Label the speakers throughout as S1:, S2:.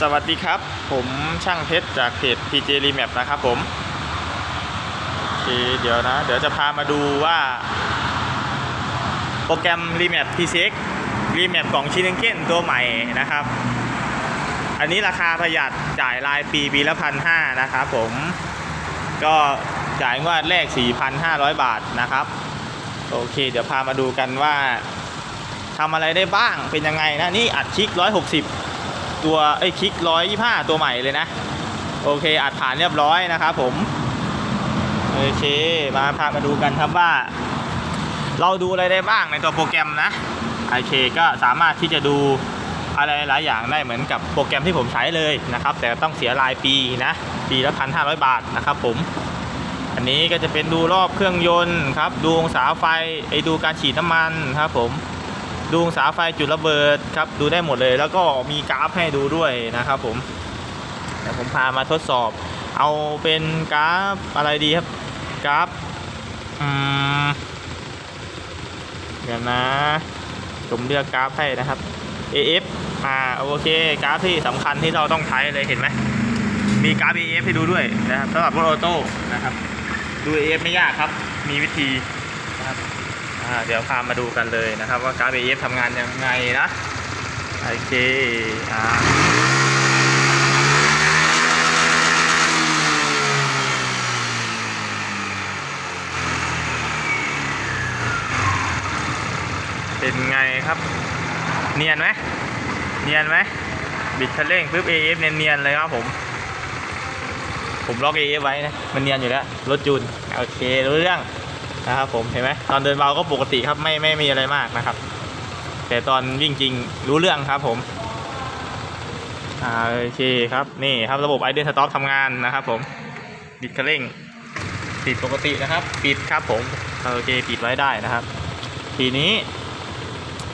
S1: สวัสดีครับ ผมช่างเพชรจากเพจ PJ Remap นะครับผม โอเค เดี๋ยวนะ เดี๋ยวจะพามาดูว่า โปรแกรม Remap PCX Remap กล่องชินเก้นตัวใหม่นะครับ อันนี้ราคาประหยัดจ่ายรายปีปีละพันห้านะครับผม ก็จ่ายงวดแรก 4,500 บาทนะครับ โอเค เดี๋ยวพามาดูกันว่าทำอะไรได้บ้าง เป็นยังไงนะ นี่อัดคลิก160 ตัวไอ้คลิก125ตัวใหม่เลยนะ โอเคอัดผ่านเรียบร้อยนะครับผม โอเค มาพามาดูกันครับว่า เราดูอะไรได้บ้างในตัวโปรแกรมนะโอเคก็สามารถที่จะดูอะไรหลายอย่างได้เหมือนกับโปรแกรมที่ผมใช้เลยนะครับ แต่ต้องเสียรายปีนะปีละพันห้าร้อยบาทนะครับผม อันนี้ก็จะเป็นดูรอบเครื่องยนต์ครับ ดูองศาไฟไอ้ดูการฉีดน้ำมันครับผม ดูองศาไฟจุดระเบิดครับดูได้หมดเลย แล้วก็มีกราฟให้ดูด้วยนะครับผมเดี๋ยวผมพามาทดสอบ เอาเป็นกราฟอะไรดีครับกราฟอืมเดี๋ยวนะผมเลือกกราฟให้นะครับ AF อ่าโอเคกราฟที่สำคัญที่เราต้องใช้เลยเห็นไหมมีกราฟ AF ให้ดูด้วยนะครับสำหรับรถออโต้นะครับ ดู AF ไม่ยากครับ มีวิธีนะครับ เดี๋ยวพามาดูกันเลยนะครับ ว่ากราฟ AF ทำงานยังไงนะ โอเคอ่าเป็นไงครับ เนียนไหมเนียนไหมบิดคันเร่งปุ๊บ AF เนียนๆเลยครับผม ผมล็อก AF ไว้นะ มันเนียนอยู่แล้ว รถจูน โอเค รู้เรื่อง นะครับผมเห็นไหมตอนเดินเบาก็ปกติครับไม่ไม่มีอะไรมากนะครับ แต่ตอนวิ่งจริงรู้เรื่องครับผมอ่าโอเคครับนี่ครับระบบ i d e n Stop ทำงานนะครับผมบิดคันเร่งปิดปกตินะครับ ปิดครับผมโอเคปิดไว้ได้นะครับ ทีนี้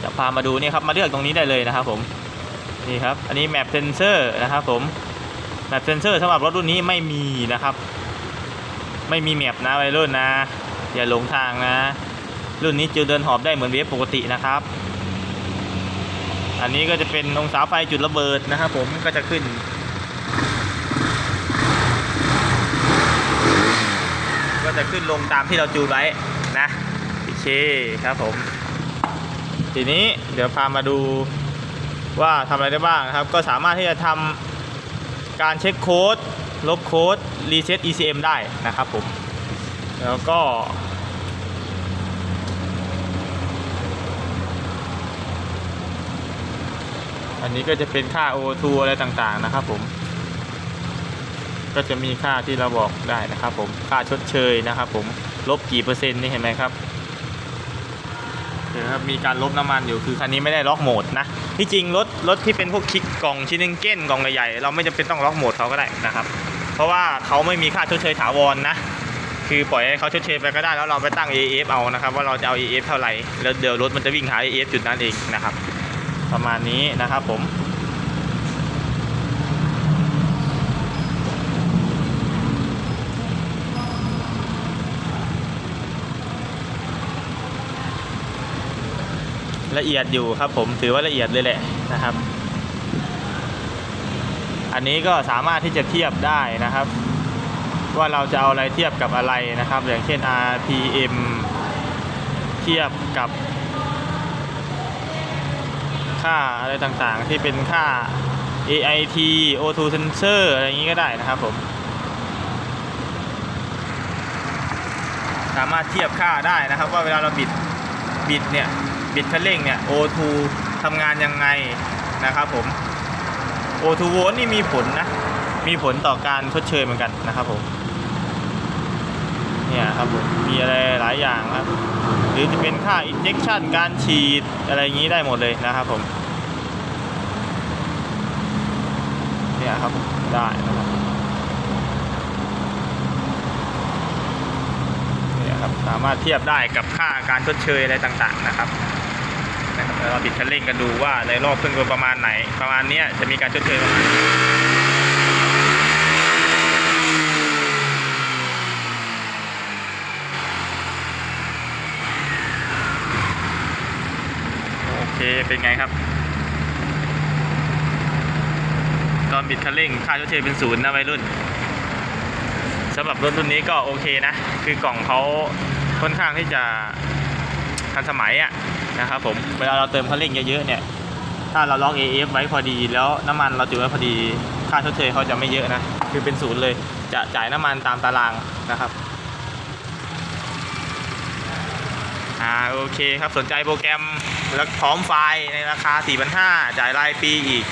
S1: จะพามาดูนี่ครับมาเลือกตรงนี้ได้เลยนะครับผมนี่ครับอันนี้ map sensor นะครับผมแมปเซนเซอร์สำหรับรถรุ่นนี้ไม่มีนะครับ ไม่มีแมปนะวัยรุ่นนะ อย่าหลงทางนะ รุ่นนี้จะเดินหอบได้เหมือนเวฟปกตินะครับ อันนี้ก็จะเป็นองศาไฟจุดระเบิดนะครับผมก็จะขึ้น ก็จะขึ้นลงตามที่เราจูนไว้นะโอเคครับผม ทีนี้เดี๋ยวพามาดูว่าทำอะไรได้บ้างนะครับ ก็สามารถที่จะทำการเช็คโค้ด ลบโค้ด รีเซ็ต ECM ได้นะครับผม แล้วก็ อันนี้ก็จะเป็นค่า O2 อะไรต่างๆนะครับผม ก็จะมีค่าที่เราบอกได้นะครับผม ค่าชดเชยนะครับผม ลบกี่เปอร์เซ็นต์นี่เห็นไหมครับเดี๋ยวครับมีการลบน้ำมันอยู่คือคันนี้ไม่ได้ล็อกโหมดนะที่จริงรถรถที่เป็นพวกคลิกกล่องชิ้นเก้นกล่องใหญ่ๆเราไม่จำเป็นต้องล็อกโหมดเขาก็ได้นะครับ เพราะว่าเขาไม่มีค่าชดเชยถาวรนะ คือปล่อยให้เขาชดเชยไปก็ได้แล้วเราไปตั้ง AF เอานะครับ ว่าเราจะเอา AF เท่าไหร่แล้วเดี๋ยวรถมันจะวิ่งหา AF จุดนั้นเองนะครับ ประมาณนี้นะครับผมละเอียดอยู่ครับผมถือว่าละเอียดเลยแหละนะครับ อันนี้ก็สามารถที่จะเทียบได้นะครับ ว่าเราจะเอาอะไรเทียบกับอะไรนะครับ อย่างเช่น RPM เทียบกับ ค่าอะไรต่างๆ ที่เป็นค่า AIT O2 sensor อะไรอย่างนี้ก็ได้นะครับผม สามารถเทียบค่าได้นะครับ ว่าเวลาเราบิดบิดเนี่ยบิดคันเร่งเนี่ย O2 ทำงานยังไงนะครับผม O2 โวลต์นี่มีผลนะ มีผลต่อการชดเชยเหมือนกันนะครับผม เนี่ยครับผมมีอะไรหลายอย่างครับ หรือจะเป็นค่า injection การฉีดอะไรอย่างนี้ได้หมดเลยนะครับผมเนี่ยครับได้นะครับเนี่ยครับสามารถเทียบได้กับค่าการชดเชยอะไรต่างๆนะครับนะครับเราบิดคันเร่งกันดูว่าในรอบเครื่องยนต์ประมาณไหน ประมาณนี้จะมีการชดเชยประมาณไหนโอ เป็นไงครับ ตอนบิดคันเร่งค่าชดเชยเป็นศูนย์นะวัยรุ่นสำหรับรถรุ่นนี้ก็โอเคนะ คือกล่องเขาค่อนข้างที่จะทันสมัยอะนะครับผม เวลาเราเติมคันเร่งเยอะๆเนี่ย ถ้าเราล็อก AF ไว้พอดีแล้วน้ำมันเราจุไว้พอดี ค่าชดเชยเขาจะไม่เยอะนะ คือเป็นศูนย์เลย จะจ่ายน้ำมันตามตารางนะครับ อ่าโอเคครับสนใจโปรแกรมแล้วพร้อมไฟล์ในราคา 4,500จ่ายรายปีอีก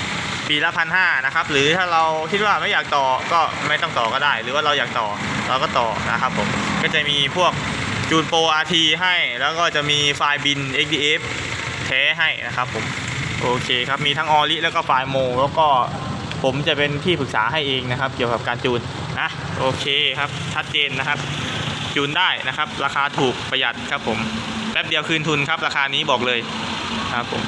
S1: ปีละพันห้านะครับ หรือถ้าเราคิดว่าไม่อยากต่อก็ไม่ต้องต่อก็ได้ หรือว่าเราอยากต่อเราก็ต่อนะครับผมก็จะมีพวกจูนโปร RT ให้ แล้วก็จะมีไฟล์บิน XDF แท้ให้นะครับผมโอเคครับมีทั้งออริแล้วก็ไฟล์โม แล้วก็ผมจะเป็นที่ปรึกษาให้เองนะครับ เกี่ยวกับการจูนนะโอเคครับชัดเจนนะครับ จูนได้นะครับ ราคาถูกประหยัดครับผม แป๊บเดียวคืนทุนครับราคานี้บอกเลยครับผม